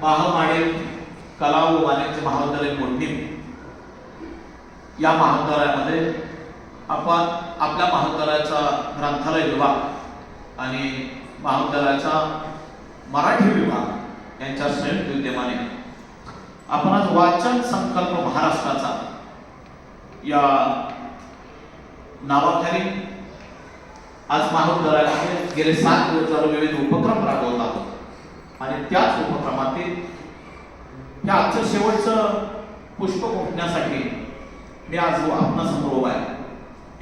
महामाडे कला व वाणिज्य महाविद्यालय कोंडीम या महाविद्यालयामध्ये आपण आपल्या महाविद्यालयाचा ग्रंथालय विभाग आणि महाविद्यालयाचा मराठी विभाग यांच्या संयुक्त विद्यमाने आपण आज वाचन संकल्प महाराष्ट्राचा या नावाखाली आज महाविद्यालयामध्ये गेले सात दिवस विविध उपक्रम राबवत आहोत. आणि त्याच उपक्रमातील हे आजचं शेवटचं पुष्प फुटण्यासाठी मी आज आपणासमोर उभा आहे.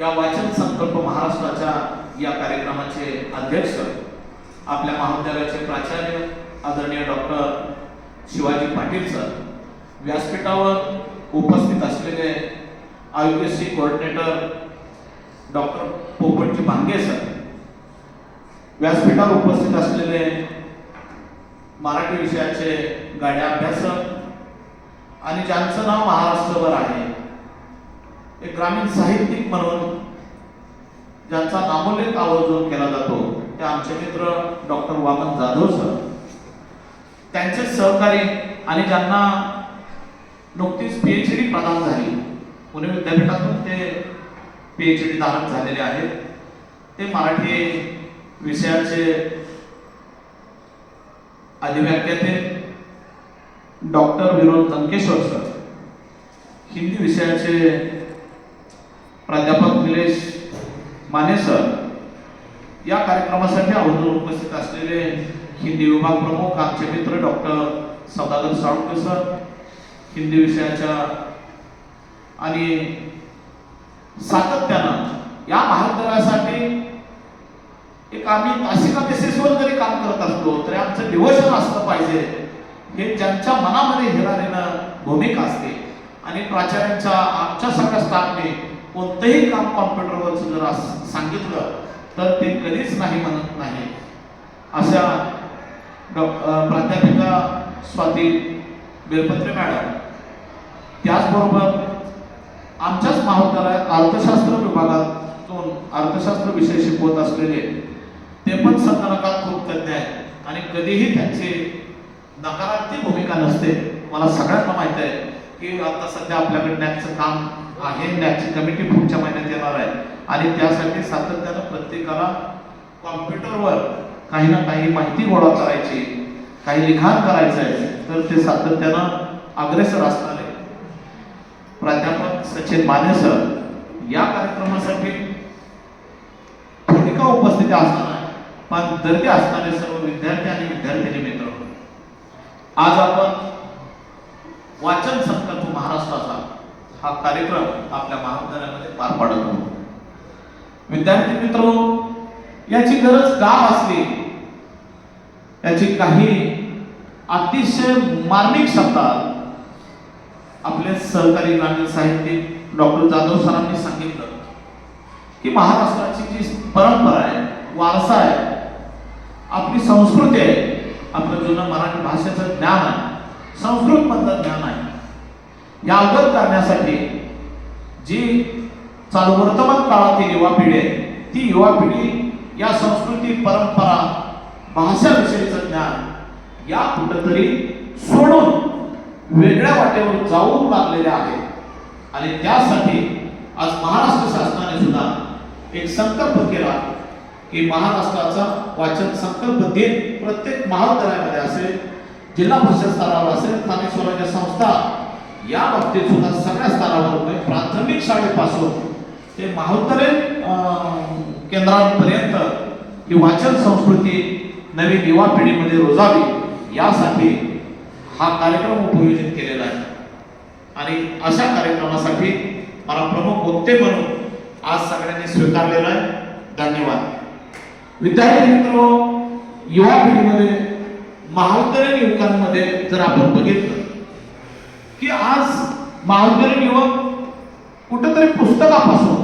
या वाचन संकल्प महाराष्ट्राच्या या कार्यक्रमाचे अध्यक्ष आपल्या महाविद्यालयाचे प्राचार्य आदरणीय डॉक्टर शिवाजी पाटील सर व्यासपीठावर उपस्थित असलेले आयुक्यश्री coordinator doctor Popatji Bhange sir व्यासपीठावर उपस्थित असलेले मराठी विषयाचे गाड्या अभ्यासक आणि ज्यांचं नाव महाराष्ट्रभर आहे एक ग्रामीण साहित्यिक म्हणून ज्यांचा नामोल्लेख आवर्जून केला जातो ते आमचे मित्र डॉक्टर वामन जाधव सर. त्यांचे सहकारी आणि ज्यांना नुकतीच पीएचडी प्रदान झाली पुणे विद्यापीठातून ते पीएचडी धारक झालेले आहेत. ते मराठी विषयाचे अधिव्याख्याते डॉक्टर विनोद लंकेश्वर सर. हिंदी विषयाचे प्राध्यापक निलेश माने सर. या कार्यक्रमासाठी आवर्जून उपस्थित असलेले हिंदी विभाग प्रमुख आमचे मित्र डॉक्टर सदागर साळुंके सर. हिंदी विषयाच्या आणि सातत्यानं या महाविद्यालयासाठी एक आम्ही तासिका बेसिसवर जरी काम करत असलो तरी आमचं डिवोशन असलं पाहिजे. हे ज्यांच्या मनामध्ये हिरारीनं भूमिका असते. आणि प्राचार्यांच्या आमच्या सगळ्या स्टाफने कोणतंही काम कॉम्प्युटरवरचं जर सांगितलं तर ते कधीच नाही म्हणत नाही. अशा प्राध्यापिका स्वाती बेलपत्रे मॅडम. त्याचबरोबर आमच्याच महाविद्यालयात अर्थशास्त्र विभागातून अर्थशास्त्र विषय शिकवत असलेले ते पण संगणकात खूप तज्ञ आहेत. आणि कधीही त्यांची नकारात्मक भूमिका नसते. मला सगळ्यांना माहीत आहे की आता सध्या आपल्याकडे नॅकचं काम आहे. नॅकची कमिटी पुढच्या महिन्यात येणार आहे. आणि त्यासाठी सातत्यानं प्रत्येकाला कॉम्प्युटरवर काही ना काही माहिती गोळा करायची काही लिखाण करायचं आहे तर ते सातत्यानं अग्रेसर असणार आहे. प्राध्यापक सचिन माने सर या कार्यक्रमासाठी भूमिका उपस्थिती असणार आहे पण असणारे सर्व विद्यार्थी आणि विद्यार्थिनी मित्र आज आपण वाचन संकल्प महाराष्ट्राचा हा कार्यक्रम आपल्या महाविद्यालयामध्ये पार पाडत आहोत. विद्यार्थी मित्र याची गरज का असली याची काही अतिशय मार्मिक शब्दात आपले सहकारी ग्रामीण साहित्यिक डॉक्टर जाधव सरांनी सांगितलं की महाराष्ट्राची जी परंपरा आहे वारसा आहे आपली संस्कृती आहे. आपलं जुनं मराठी भाषेचं ज्ञान आहे. संस्कृत मधलं ज्ञान आहे. या अवगत करण्यासाठी जी चालू वर्तमान काळातील युवा पिढी आहे ती युवा पिढी या संस्कृती परंपरा भाषाविषयीचं ज्ञान या कुठंतरी सोडून वेगळ्या वाटेवर जाऊन लागलेल्या आहेत. आणि त्यासाठी आज महाराष्ट्र शासनाने सुद्धा एक संकल्प केला की महाराष्ट्राचा वाचन संकल्प दिन प्रत्येक महाविद्यालयामध्ये असेल जिल्हा परिषद स्तरावर असेल स्थानिक स्वराज्य संस्था या बाबतीत सुद्धा सगळ्या स्तरावर प्राथमिक शाळेपासून ते महाविद्यालयीन केंद्रांपर्यंत ही वाचन संस्कृती नवीन युवा पिढीमध्ये रुजावी यासाठी हा कार्यक्रम उपयोजित केलेला आहे. आणि अशा कार्यक्रमासाठी मला प्रमुख वक्ते म्हणून आज सगळ्यांनी स्वीकारलेला आहे. धन्यवाद. विद्यार्थी मित्र युवा पिढीमध्ये महाविद्यालयीन युवकांमध्ये जर आपण बघितलं की आज महाविद्यालयीन युवक कुठेतरी पुस्तकापासून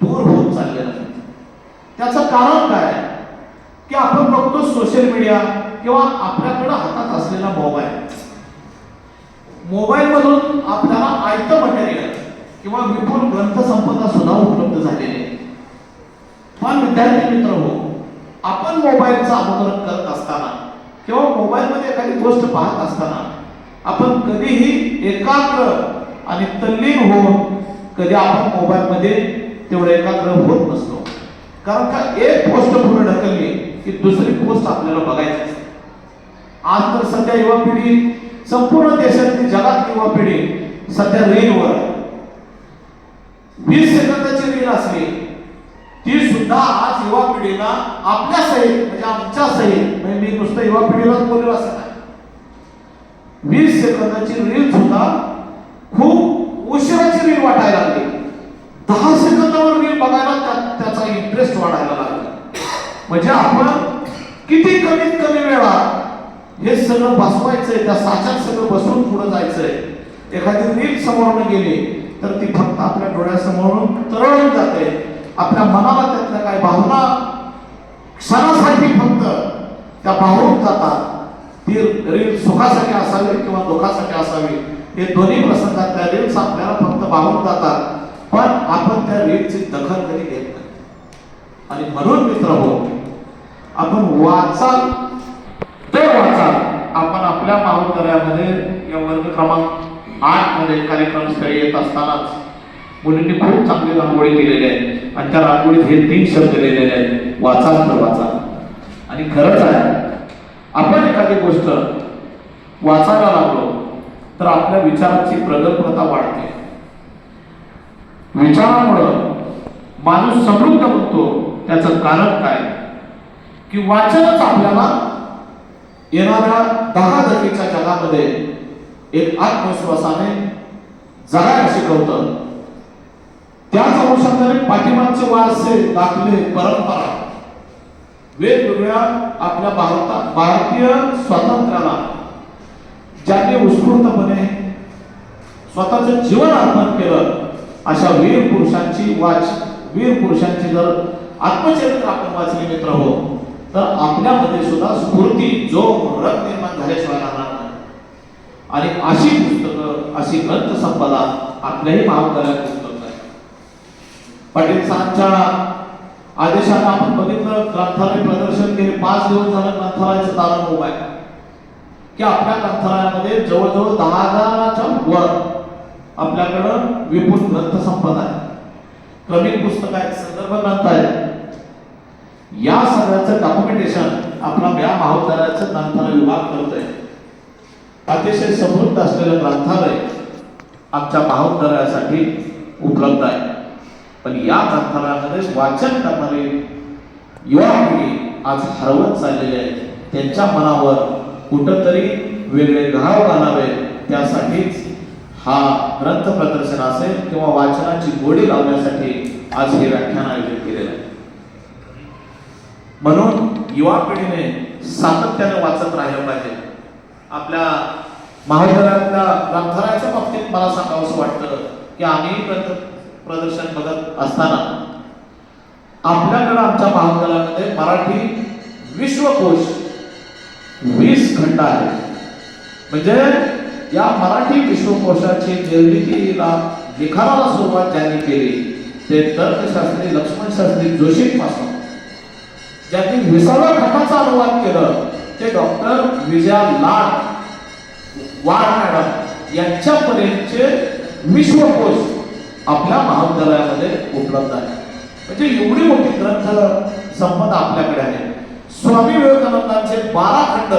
दूर होत चाललेला आहे त्याचं कारण काय की आपण बघतो सोशल मीडिया किंवा आपल्याकडं हातात असलेला मोबाईल मोबाईल मधून आपल्याला आयत मटेरियल किंवा विपुल ग्रंथसंपदा सुद्धा उपलब्ध झालेली आहे. पण विद्यार्थी मित्र हो आपण मोबाईलचा अनुकरण करत असताना किंवा मोबाईलमध्ये एखादी गोष्ट पाहत असताना आपण कधीही एकाग्र आणि तल्लीन होऊन कधी आपण मोबाईलमध्ये तेवढं एकाग्र होत नसतो. कारण का एक पोस्ट पुढे ढकलली की दुसरी पोस्ट आपल्याला बघायची असते. आज तर सध्या युवा पिढी संपूर्ण देशातली जगात युवा पिढी सध्या रीलवर वीस सेकंदाची रील असली ती सुद्धा आज युवा पिढीला आपल्या सहित म्हणजे आमच्या सहित म्हणजे मी नुसतं युवा पिढीलाच बोललो असं नाही. वीस सेकंदाची रील सुद्धा खूप उशिराची रील वाटायला लागली. दहा सेकंदावर रील बघायला त्या- त्याचा इंटरेस्ट वाढायला लागला. म्हणजे आपण किती कमीत कमी वेळा हे सगळं बसवायचंय त्या साच्यात सगळं बसून पुढे जायचंय. एखादी रील समोरून गेली तर ती फक्त आपल्या डोळ्यासमोरून तरळून जाते. आपल्या मनाला त्यातल्या काय भावना क्षणासाठी फक्त त्या पाहून जातात. ती रील सुखासाठी असावी किंवा दुःखासाठी असावी हे दोन्ही प्रसंगात त्या रील्स आपल्याला फक्त पाहून जातात. पण आपण त्या रीलची दखल कधी घेत नाही. आणि म्हणून मित्र हो आपण वाचाल. ते वाचाल. आपण आपल्या महाविद्यालयामध्ये या वर्ग क्रमांक आठमध्ये कार्यक्रमस्थळी येत असतानाच मुलींनी खूप चांगली रांगोळी केलेली आहे. आणि त्या रांगोळीत हे तीन शब्द लिहिलेले आहेत. वाचा तर वाचा. आणि खरंच आहे आपण एखादी गोष्ट वाचायला लागलो तर आपल्या विचाराची प्रगल्भता वाढते. विचारामुळं माणूस समृद्ध होतो. त्याचं कारण काय? की वाचनच आपल्याला येणाऱ्या दहा जगीच्या जगामध्ये एक आत्मविश्वासाने जगायला शिकवतं. त्याच अनुषंगाने पाठिंबाचे वारसे दाखले परंपरा. वेगवेगळ्या आपल्या भारतात भारतीय स्वातंत्र्याला ज्यांनी उत्स्फूर्तपणे स्वतःचं जीवन अर्पण केलं अशा वीर पुरुषांची वाच वीर पुरुषांची जर आत्मचरित्र आपण वाचले मित्र हो तर आपल्यामध्ये सुद्धा स्फूर्ती जो रथ निर्माण झाल्याशिवाय राहणार नाही. आणि अशी पुस्तकं अशी ग्रंथ संपदा आपल्याही महाविद्यालयात पाटील सरांच्या आदेशाने आपण बघितलं ग्रंथालय प्रदर्शन केले. पाच दिवस झालं ग्रंथालयाचं तारण उभं आहे. की आपल्या ग्रंथालयामध्ये जवळजवळ दहा हजाराच्या वर आपल्याकडं विपुल ग्रंथसंपदा आहे क्रमिक पुस्तक आहेत संदर्भ ग्रंथ आहेत. या सगळ्याचं डॉक्युमेंटेशन आपला या महाविद्यालयाचं ग्रंथालय विभाग करत आहे अतिशय समृद्ध असलेलं ग्रंथालय आमच्या महाविद्यालयासाठी उपलब्ध आहे. पण या ग्रंथालयामध्ये वाचन करणारे युवा पिढी आज हरवत चाललेले आहेत. त्यांच्या मनावर कुठंतरी वेगळे घाव घालावे. त्यासाठीच हा ग्रंथ प्रदर्शन असेल किंवा वाचनाची गोडी लावण्यासाठी आज हे व्याख्यान आयोजित केलेलं आहे. म्हणून युवा पिढीने सातत्याने वाचत राहिलं पाहिजे. आपल्या महाविद्यालयातल्या ग्रंथालयाच्या बाबतीत मला सांगावंसं वाटतं की आम्ही ग्रंथ प्रदर्शन बघत असताना आपल्याकडं आमच्या महाविद्यालयामध्ये मराठी विश्वकोश वीस खंड आहे म्हणजे या मराठी विश्वकोशाची निर्मितीला लिखाणाला सुरुवात ज्यांनी केली ते तर्कशास्त्री लक्ष्मण शास्त्री जोशीपासून ज्यांनी विसाव्या खंडाचा अनुवाद केलं ते डॉक्टर विजया लाड वाड मॅडम यांच्यापर्यंतचे विश्वकोश आपल्या महाविद्यालयामध्ये उपलब्ध आहे. म्हणजे एवढी मोठी ग्रंथ संपदा आपल्याकडे आहे. स्वामी विवेकानंदांचे बारा खंड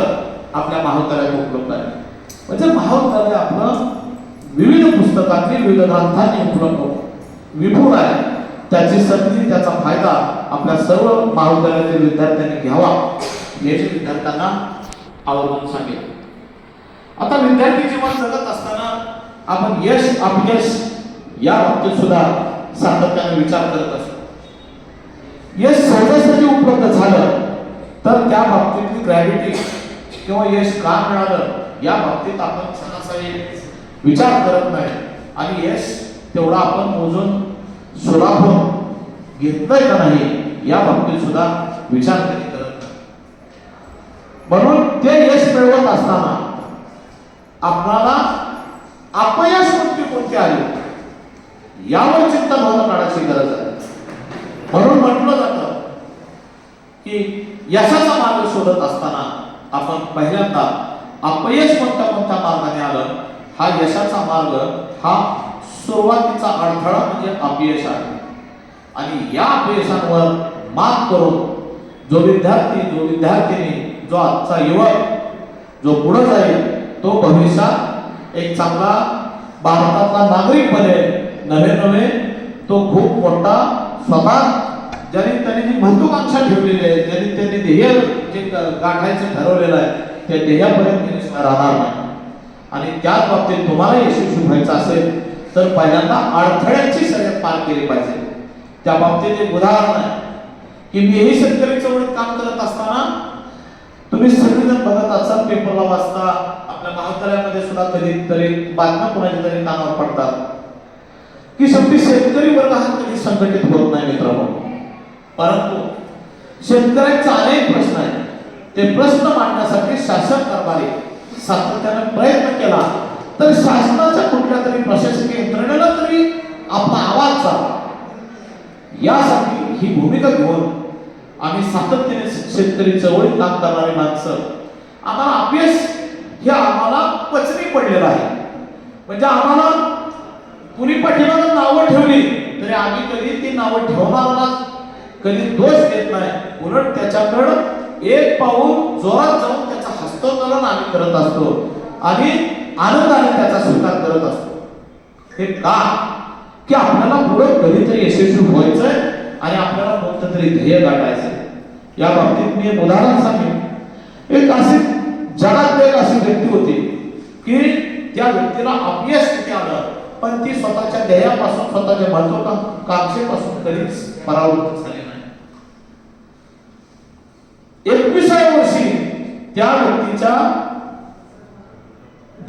आपल्या महाविद्यालयात उपलब्ध आहे म्हणजे महाविद्यालय आपलं विविध पुस्तकांनी विविध ग्रंथांनी उपलब्ध विपुल आहे. त्याची संधी त्याचा फायदा आपल्या सर्व महाविद्यालयातील विद्यार्थ्यांनी घ्यावा याचे विद्यार्थ्यांना आवर्जून सांगेल आता विद्यार्थी जीवन जगत असताना आपण यश अपयश या बाबतीत सुद्धा सातत्याने विचार करत असतो. यश सहजासहजी उपलब्ध झालं तर त्या बाबतीतली ग्रॅव्हिटी किंवा यश का मिळालं या बाबतीत आपण सहजासहजी विचार करत नाही. आणि यश तेवढा आपण मोजून सुलाभून घेतलंय का नाही या बाबतीत सुद्धा विचार कधी करत नाही. म्हणून ते यश मिळवत असताना आपणाला अपयश कोणती कोणती आली? यावर चिंता भावना काढायची गरज आहे. म्हणून म्हटलं जातं की यशाचा मार्ग शोधत असताना आपण पहिल्यांदा अपयश कोणत्या कोणत्या मार्गाने आलं हा यशाचा मार्ग हा सुरुवातीचा अडथळा म्हणजे अपयश आहे. आणि या अपयशांवर मात करून जो विद्यार्थी जो विद्यार्थिनी जो आजचा युवक जो पुढे जाईल तो भविष्यात एक चांगला भारतातला नागरिक बनेल. नवे नवे तो खूप मोठा स्वतः ज्याने त्यांनी जी महत्वाकांक्षा ठेवलेली आहे ज्याने त्यांनी ध्येय जे गाठायचं ठरवलेलं आहे त्या ध्येयापर्यंत त्यांनी राहणार नाही. आणि त्याच बाबतीत तुम्हाला यशस्वी व्हायचं असेल तर पहिल्यांदा अडथळ्याची सगळ्यात पार केली पाहिजे. त्या बाबतीत एक उदाहरण आहे की मीही शेतकरी चळवळीत काम करत असताना तुम्ही सगळेजण बघत असाल पेपरला वाचता आपल्या महाविद्यालयामध्ये सुद्धा कधीतरी बातम्या कोणाच्या तरी कानावर पडतात. की शेवटी शेतकरी वर्ग हा कधी संघटित होत नाही मित्रांनो? परंतु शेतकऱ्यांचा अनेक प्रश्न आहे ते प्रश्न मांडण्यासाठी शासन करणारे सातत्याने प्रयत्न केला तर शासनाच्या कुठल्या तरी प्रशासकीय यंत्रणेला तरी आपला आवाज चालला. यासाठी ही भूमिका घेऊन आम्ही सातत्याने शेतकरी चळवळीत काम करणारे माणसं आम्हाला अपयश हे आम्हाला पचनी पडलेलं आहे. म्हणजे आम्हाला कुणी पाठीमागं नावं ठेवली तरी आम्ही कधी ती नावं ठेवणाऱ्याला कधी दोष देत नाही. उलट त्याच्याकडं एक पाऊल जोरात जाऊन त्याचा हस्तोत्तोलन आम्ही करत असतो. आणि आनंदाने त्याचा स्वीकार करत असतो. हे का? की आपल्याला पुढे कधीतरी यशस्वी व्हायचंय आणि आपल्याला कोणतं तरी ध्येय गाठायचंय. या बाबतीत मी एक उदाहरण सांगेन. एक अशी जगात एक अशी व्यक्ती होती की त्या व्यक्तीला अपयश किती आलं? पण ती स्वतःच्या ध्येयापासून स्वतःच्या महत्वाकांक्षेपासून कधीच परावृत्त झाली नाही. एकविसाव्या वर्षी त्या व्यक्तीच्या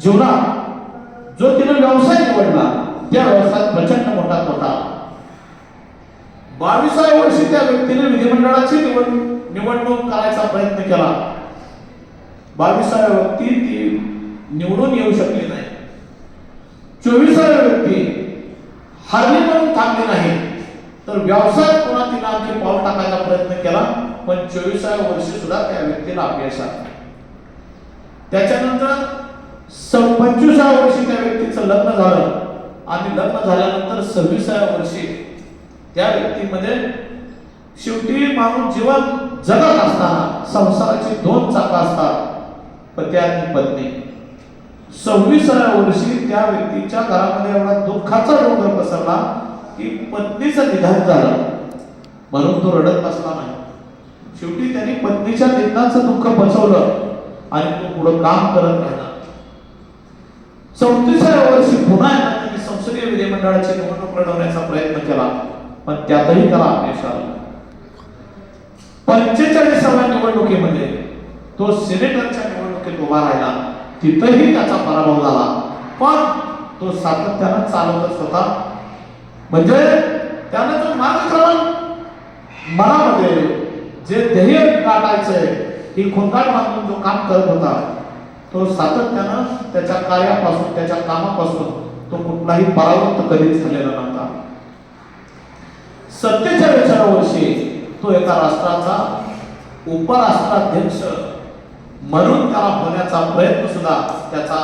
जीवनात जो तिने व्यवसाय निवडला त्या व्यवसायात प्रचंड मोठा तोटा. बावीसाव्या वर्षी त्या व्यक्तीने विधिमंडळाची निवड निवडणूक करायचा प्रयत्न केला. बावीसाव्या व्यक्ती ती निवडून येऊ शकली नाही. चोवीसाव्या व्यक्ती हरली म्हणून थांबली नाही तर व्यवसाय पुन्हा तिला आणखी पाऊल टाकायचा प्रयत्न केला? पण चोवीसाव्या वर्षी सुद्धा त्या व्यक्तीला अपयश आलं. त्याच्यानंतर पंचवीसाव्या वर्षी त्या व्यक्तीचं लग्न झालं. आणि लग्न झाल्यानंतर सव्वीसाव्या वर्षी त्या व्यक्तीमध्ये शेवटी माणूस जीवन जगत असताना संसाराची दोन चाकं असतात. पती आणि पत्नी. सव्वीसाव्या वर्षी त्या व्यक्तीच्या घरामध्ये एवढा दुःखाचा रोग पसरला की पत्नीचं निधन झालं म्हणून तो रडत बसला नाही. शेवटी त्यांनी पत्नीच्या निधनाचं दुःख बसवलं आणि तो पुढं काम करत राहिला. चौतीसाव्या वर्षी पुन्हा त्यांनी संसदीय विधिमंडळाची निवडणूक लढवण्याचा प्रयत्न केला पण त्यातही त्याला अपयश आलं. पंचेचाळीसाव्या निवडणुकीमध्ये तो सिनेटरच्या निवडणुकीत उभा राहिला. तिथंही त्याचा पराभव झाला. पण तो सातत्यानं चालवतच होता. म्हणजे त्यानं जो मार्गक्रमण मनामध्ये जे ध्येय गाठायचंय ही खुंदाट बांधून जो काम करत होता तो सातत्यानं त्याच्या कार्यापासून त्याच्या कामापासून तो कुठलाही परावृत्त कधीच झालेला नव्हता. सत्तेच्या वर्षी तो एका राष्ट्राचा उपराष्ट्राध्यक्ष म्हणून त्याला होण्याचा प्रयत्न सुद्धा त्याचा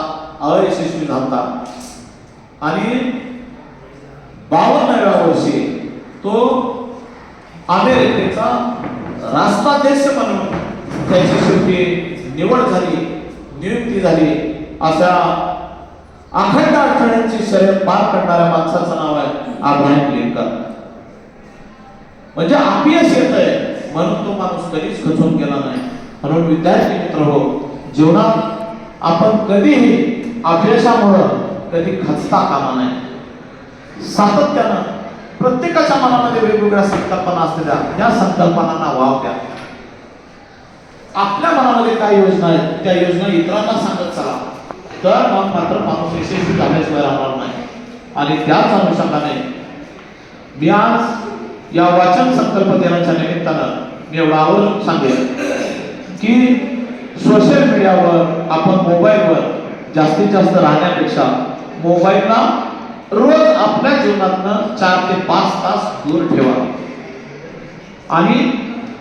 अयशस्वी झाला आणि बावन्नव्या वर्षी तो अमेरिकेचा राष्ट्राध्यक्ष म्हणून त्याची शेवटी निवड झाली नियुक्ती झाली. अशा अखंड अडथळ्यांची शर्यत पार करणाऱ्या माणसाचं नाव आहे अब्राहिम लिंकन. म्हणजे अपयश येत आहे म्हणून तो माणूस कधीच खचून गेला नाही. म्हणून विद्यार्थी मित्र हो जीवनात आपण कधीही अपयशामुळं कधी खचता कामा नाही सातत्यानं प्रत्येकाच्या मनामध्ये वेगवेगळ्या संकल्पना असलेल्या या संकल्पनांना वाव द्या. आपल्या मनामध्ये काय योजना आहेत त्या योजना इतरांना सांगत चला. तर मग मात्र माणूस यशस्वी झाल्याशिवाय राहणार नाही. आणि त्याच अनुषंगाने मी आज या वाचन संकल्प दिनाच्या निमित्तानं मी एवढं आवर्जून सांगेन. की सोशल मीडियावर आपण मोबाईलवर जास्तीत जास्त राहण्यापेक्षा मोबाईलला रोज आपल्या जीवनातनं चार ते पाच तास दूर ठेवा. आणि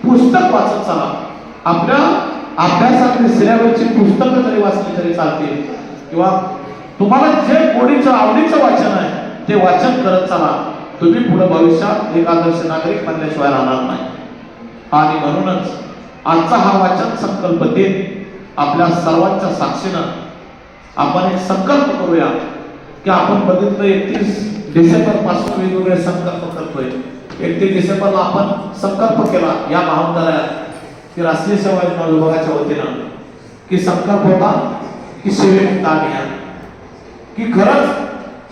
पुस्तक वाचत चला. आपल्या अभ्यासातली सिलेबसची पुस्तकं जरी वाचली तरी चालतील. किंवा तुम्हाला जे गोडीचं आवडीचं वाचन आहे ते वाचन करत चला. तुम्ही पुढे भविष्यात एक आदर्श नागरिक बनल्याशिवाय राहणार नाही. आणि म्हणूनच आजचा हा वाचन संकल्प देत आपल्या सर्वांच्या साक्षीनं आपण एक संकल्प करूया की आपण बघितलं एकतीस डिसेंबरपासून वेगवेगळे संकल्प करतोय. एकतीस डिसेंबरला आपण संकल्प केला या महाविद्यालयात की राष्ट्रीय सेवा योजना विभागाच्या वतीनं की संकल्प होता की सेवेमुक्त अभियान की खरंच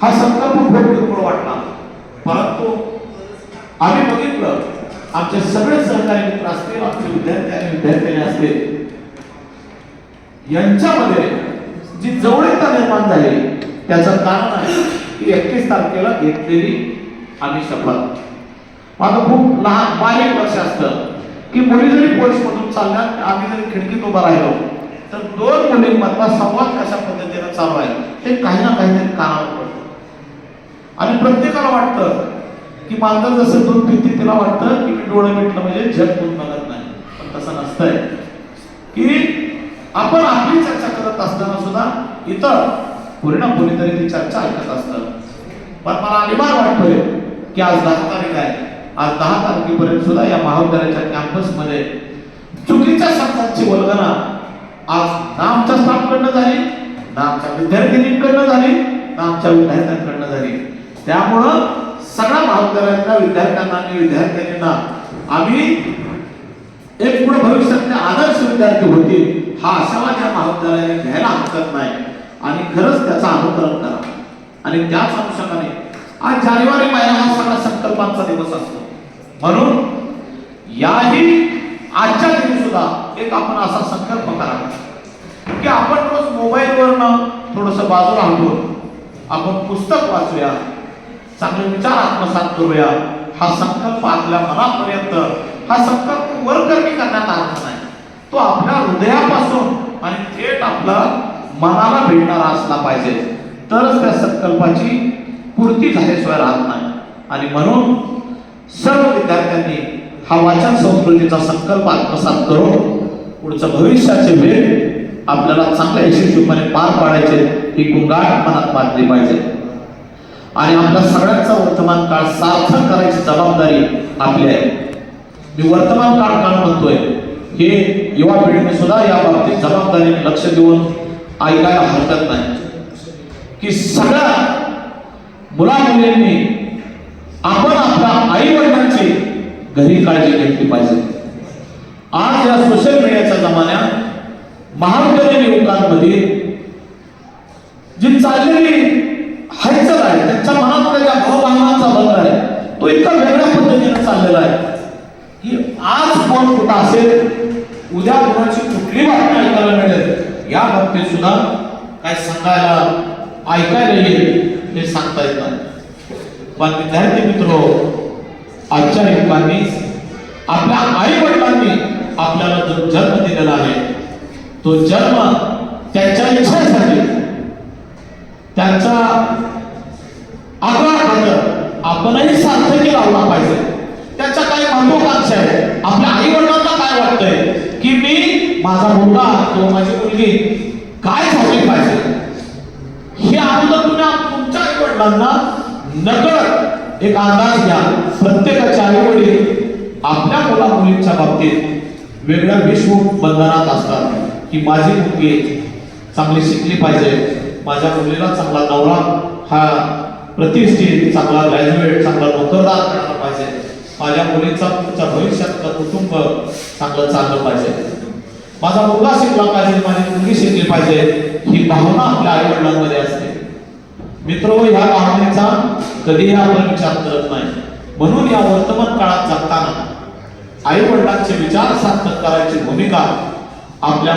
हा संकल्प खूप दुर्बळ वाटला परंतु आम्ही बघितलं आमचे सगळे सहकारी मित्र असतील आमचे विद्यार्थी आणि विद्यार्थिनी असतील यांच्यामध्ये जी जवळीकता निर्माण झाली त्याचं कारण आहे की एकतीस तारखेला घेतलेली आम्ही शपथ माझं खूप लहान बारीक वर्ष असतं की मुली जरी पोलीसमधून चालल्या आम्ही जरी खिडकीत उभा राहिलो तर दोन मुलींमधला संवाद कशा पद्धतीनं चालू आहे ते काही ना काहीतरी कानावर पडतं. आणि प्रत्येकाला वाटतं की मांजर जसं दूध पिते तिला वाटतं की मी डोळे मिटलं म्हणजे जग दूध बघत नाही. पण तसं नसतंय. की आपण आपली चर्चा करत असताना सुद्धा इतर पूर्ण कोणीतरी ती चर्चा ऐकत असतं. पण मला अभिमान वाटतोय की आज दहा तारीख आहे. आज दहा तारखेपर्यंत सुद्धा या महाविद्यालयाच्या कॅम्पसमध्ये चुकीच्या शब्दांची वल्गना आज ना आमच्या स्टाफकडनं झाली ना आमच्या विद्यार्थिनींकडनं झाली ना आमच्या विद्यार्थ्यांकडनं झाली. त्यामुळं सगळ्या महाविद्यालयातल्या विद्यार्थ्यांना आणि विद्यार्थिनींना आम्ही एक पुढे भविष्यातले आदर्श विद्यार्थी होतील हा आशावाद या महाविद्यालयाने घ्यायला हरकत नाही. आणि खरंच त्याचा अनुकरण करा. आणि त्याच अनुषंगाने आज जानेवारी महिना हा सगळा संकल्पांचा दिवस असतो. म्हणून याही आजच्या दिवशी सुद्धा एक आपण असा संकल्प करा की आपण रोज मोबाईलवरनं थोडस बाजूला हटवून आपण पुस्तक वाचूया. चांगले विचार आत्मसात करूया. हा संकल्प आपल्या मनापर्यंत हा संकल्प वरकरणी करण्यात अर्थ नाही. तो आपल्या हृदयापासून आणि थेट आपला मनाला भेटणारा असला पाहिजे. तरच त्या संकल्पाची पूर्ती झाल्याशिवाय राहत नाही. आणि म्हणून सर्व विद्यार्थ्यांनी हा वाचन संस्कृतीचा संकल्प आत्मसात करून पुढचं भविष्याचे वेळ आपल्याला चांगल्या यशस्वीपणे पार पाडायचे ही गुंगाट मनात बांधली पाहिजे. आणि आपल्या सगळ्यांचा वर्तमान काळ सार्थक करायची जबाबदारी आपली आहे. मी वर्तमान काळ काळ म्हणतोय? हे युवा पिढीने सुद्धा या बाबतीत जबाबदारीने लक्ष देऊन ऐकायला हरकत नाही. की सगळ्या मुला मुलींनी आपण आपल्या आई वडिलांची घरी काळजी घेतली पाहिजे. आज या सोशल मीडियाच्या जमान्यात महाविद्यालयीन युवकांमध्ये जी चाललेली त्यांच्या मनामध्ये ज्या भावभावनांचा आहे. तो इतका वेगळ्या पद्धतीने चाललेला आहे की आज कोण कुठं असेल उद्या कोणाची कुठली बातमी ऐकायला मिळेल या बाबतीत सुद्धा काय सांगायला ऐकायला येईल हे सांगता येत नाही. पण विद्यार्थी मित्र आजच्या युवकांनी आपल्या आई वडिलांनी आपल्याला जो जन्म दिलेला आहे तो जन्म त्यांच्या इच्छेसाठी त्यांचा आग्रह खातर आपणही सार्थकी लावला पाहिजे. त्याच्या काही महत्वाकांक्षा आहे. आपल्या आई वडिलांना काय वाटतंय? की मी माझा मुलगा किंवा माझी मुलगी काय झाली पाहिजे? हे अगोदर तुम्ही तुमच्या आई वडिलांना नकळत एक अंदाज घ्या. प्रत्येकाचे आई वडील आपल्या मुला मुलींच्या बाबतीत वेगळ्या विश्व बंधनात असतात. की माझी मुलगी चांगली शिकली पाहिजे. माझ्या मुलीला चांगला नवरा हा प्रतिष्ठित चांगला ग्रॅज्युएट चांगला नोकरदार करायला पाहिजे. माझ्या मुलीचा पुढच्या भविष्यातलं कुटुंब चांगलं चाललं पाहिजे. माझा मुलगा शिकला पाहिजे माझी मुलगी शिकली पाहिजे ही भावना आपल्या आई वडिलांमध्ये असते. मित्र ह्या भावनेचा कधीही आपण विचार करत नाही. म्हणून या वर्तमान काळात जगताना आई वडिलांचे विचार सार्थक करायची भूमिका आपल्या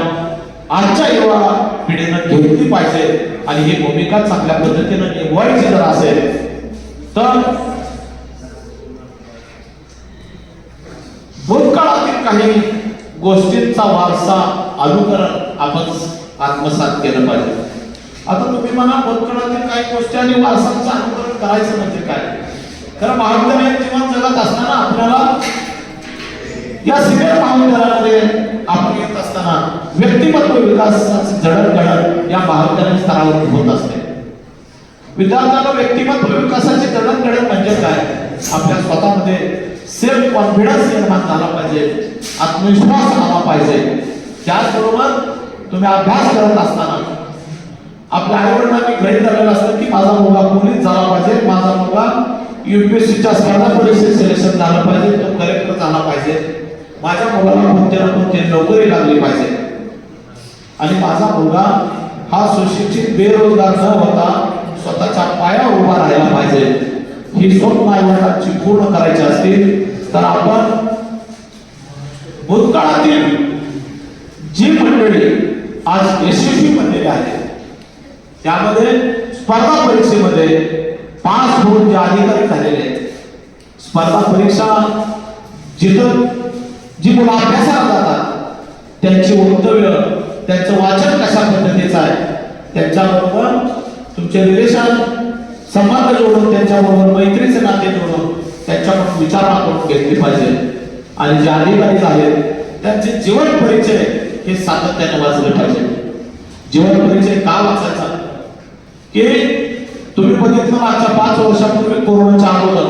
आजच्या युवा पिढीनं घेतली पाहिजे. आणि ही भूमिका चांगल्या पद्धतीनं निभवायची जर असेल तर भूतकाळातील काही गोष्टींचा वारसा अनुकरण आपण आत्मसात केलं पाहिजे. आता तुम्ही म्हणा भूतकाळातील काही गोष्टी आणि वारसांचं अनुकरण करायचं म्हणजे काय? खरं महाविद्यालयात जीवन जगत असताना आपल्याला या सिनियर महाविद्यालयामध्ये आपण येत असताना व्यक्तिमत्व विकासाची जडणघडण या महाविद्यालय स्तरावर होत असते. विद्यार्थ्यांना व्यक्तिमत्व विकासाची जडणघडण म्हणजे काय? आपल्या स्वतःमध्ये सेल्फ कॉन्फिडन्स निर्माण झाला पाहिजे आत्मविश्वास आला पाहिजे. त्याचबरोबर तुम्ही अभ्यास करत असताना आपल्या आईवडिलांनी गृहीत धरलेलं असतं की माझा मुलगा पोलीस झाला पाहिजे माझा मुलगा युपीएससीच्या स्पर्धा परीक्षेत सिलेक्शन झालं पाहिजे तो कलेक्टर झाला पाहिजे. माझ्या मुलाला कोणत्या ना नोकरी लागली पाहिजे. आणि माझा मुलगा हा सुशिक्षित बेरोजगार न होता स्वतःच्या पाया उभा राहायला पाहिजे. ही स्वप्न आईवडिलांची पूर्ण करायची असतील तर आपण भूतकाळातील जी मंडळी आज यशस्वी बनलेली आहे त्यामध्ये स्पर्धा परीक्षेमध्ये पास होऊन जे अधिकारी झालेले आहेत स्पर्धा परीक्षा जिथं जी मुलं अभ्यासाला जातात त्यांची वक्तव्य त्यांचं वाचन कशा पद्धतीचं आहे त्यांच्याबरोबर तुमचे रिलेशन संबंध जोडून त्यांच्याबरोबर मैत्रीचे नाते जोडून त्यांच्याकडून विचारणा करून घेतली पाहिजे. आणि जे अधिकारी आहेत त्यांचे जीवन परिचय हे सातत्याने वाचले पाहिजे. जीवन परिचय का वाचायचा? की तुम्ही बघितलं मागच्या पाच वर्षापूर्वी कोरोनाच्या अगोदर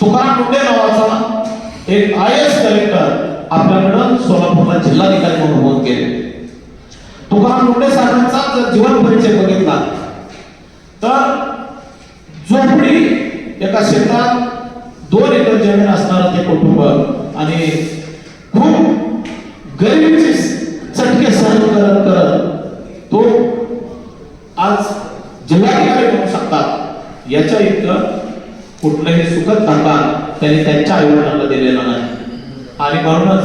तुकाराम मुंडे नावाचा एक आय एस कलेक्टर आपल्याकडं सोलापूरला जिल्हाधिकारी म्हणून होऊन गेले तुकाराम मुंडे साहेबांचा जर जीवन परिचय बघितला तर झोपडी एका शेतात दोन एकर जमीन असणार ते कुटुंब आणि खूप गरिबीचे चटके सहन करत करत तो आज जिल्हाधिकारी म्हणू शकतात याच्या इतकं कुठलंही सुखद धंदा त्यांनी त्यांच्या आईवडिलांना दिलेला नाही. आणि म्हणूनच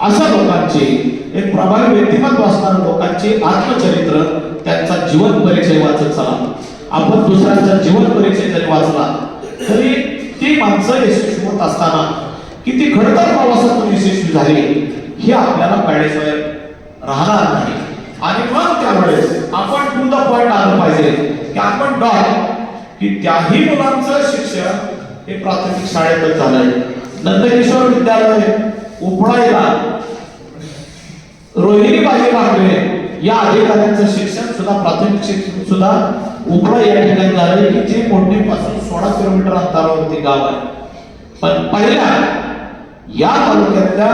अशा लोकांचे एक प्रभावी व्यक्तिमत्व असणाऱ्या लोकांचे आत्मचरित्र त्यांचा जीवन परिचय वाचत चला. आपण दुसऱ्यांचा जीवन परिचय जरी वाचला तरी ती माणसं यशस्वी होत असताना किती खडतर प्रवासातून यशस्वी झाली हे आपल्याला कळल्याशिवाय राहणार नाही. आणि मग त्यावेळेस आपण टू द पॉइंट आलं पाहिजे की आपण डॉट की त्याही मुलांचं शिक्षण हे प्राथमिक शाळेतच झालंय. नंदकिशोर विद्यालय उपळाईला रोहिणी बाजी भागवे या अधिकाऱ्यांचं शिक्षण सुद्धा प्राथमिक शिक्षण सुद्धा उपडा या ठिकाणी झालं की जे मोठेपासून सोळा किलोमीटर अंतरावरती गाव आहे. पण पहिल्या या तालुक्यातल्या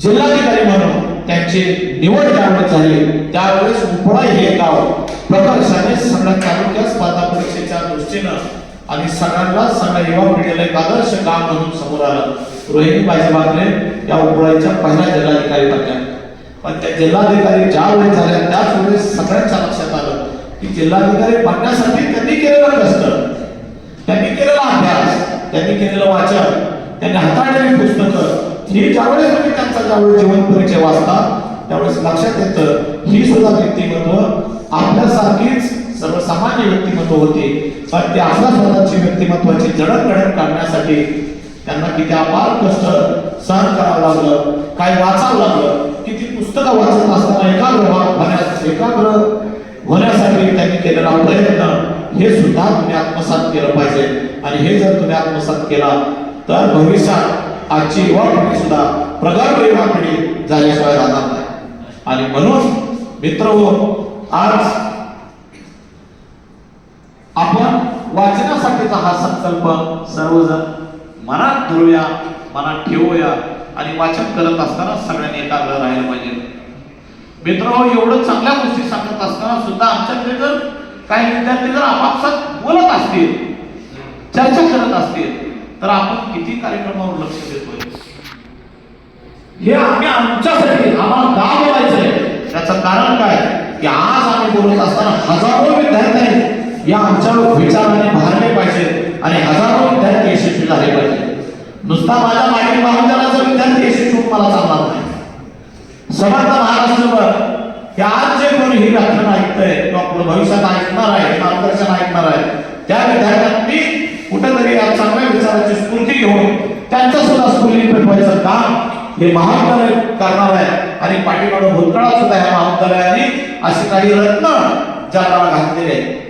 जिल्हाधिकारी म्हणून त्यांची निवड ज्यावेळेस झाली त्यावेळेस उपळा हे गाव प्रकर्षाने सगळ्या तालुक्यात स्पर्धा परीक्षेच्या दृष्टीनं आणि सगळ्यांना सगळ्या युवा पिढीला एक आदर्श काम म्हणून समोर आलं. रोहिणी बाजीबागने या उपळाईच्या पहिल्या जिल्हाधिकारी बनल्या. पण त्या जिल्हाधिकारी ज्या वेळेस झाल्या त्याच वेळेस सगळ्यांच्या लक्षात आलं की जिल्हाधिकारी बनण्यासाठी त्यांनी केलेलं कष्ट त्यांनी केलेला अभ्यास त्यांनी केलेलं वाचन त्यांनी हाताळलेली पुस्तकं ही ज्यावेळेस तुम्ही त्यांचा ज्यावेळेस जीवन परिचय वाचता त्यावेळेस लक्षात येतं ही सुद्धा व्यक्तिमत्व आपल्यासारखीच सर्वसामान्य व्यक्तिमत्व होते. पण ते आपल्या स्वतःची व्यक्तिमत्वाची जडणघडण काढण्यासाठी त्यांना किती अपार कष्ट सहन करावं लागलं काय वाचावं लागलं किती पुस्तकं वाचत असताना एकाग्र होण्यास एकाग्र होण्यासाठी त्यांनी केलेला प्रयत्न हे सुद्धा तुम्ही आत्मसात केलं पाहिजे. आणि हे जर तुम्ही आत्मसात केला तर भविष्यात आजची युवा पिढी सुद्धा प्रगल्भ युवा पिढी झाल्याशिवाय राहणार नाही. आणि म्हणून मित्र आज आपण वाचनासाठीचा हा संकल्प सर्वजण मनात धरूया मनात ठेवूया आणि वाचन करत असताना सगळ्यांनी एकाग्र राहायला पाहिजे. मित्र एवढं चांगल्या गोष्टी सांगत असताना सुद्धा आमच्याकडे जर काही विद्यार्थी जर आपापसात बोलत असतील चर्चा करत असतील तर आपण किती कार्यक्रमावर लक्ष देतोय? हे आम्ही आमच्यासाठी आम्हाला का बोलायचंय? त्याचं कारण काय? की आज आम्ही बोलत असताना हजारो विद्यार्थी या आमच्या विचाराने भारले पाहिजे आणि हजारो विद्यार्थी यशस्वी झाले पाहिजे. नुसता माझ्या मागील महाविद्यालयाचा विद्यार्थी यशस्वी मला चालणार नाही. समर्थ महाराष्ट्रभर की आज जे कोणी ही व्याख्यान ऐकतंय किंवा आपलं भविष्यात ऐकणार आहे मार्गदर्शन ऐकणार आहे त्या विद्यार्थ्यांनी कुठेतरी या चांगल्या विचाराची स्फूर्ती घेऊन त्यांचं सुद्धा स्फूर्ती पेटवायचं काम हे महाविद्यालय करणार आहे. आणि पाठीमागं भूतकाळात सुद्धा या महाविद्यालयाने अशी काही रत्न जगाला घातलेले आहे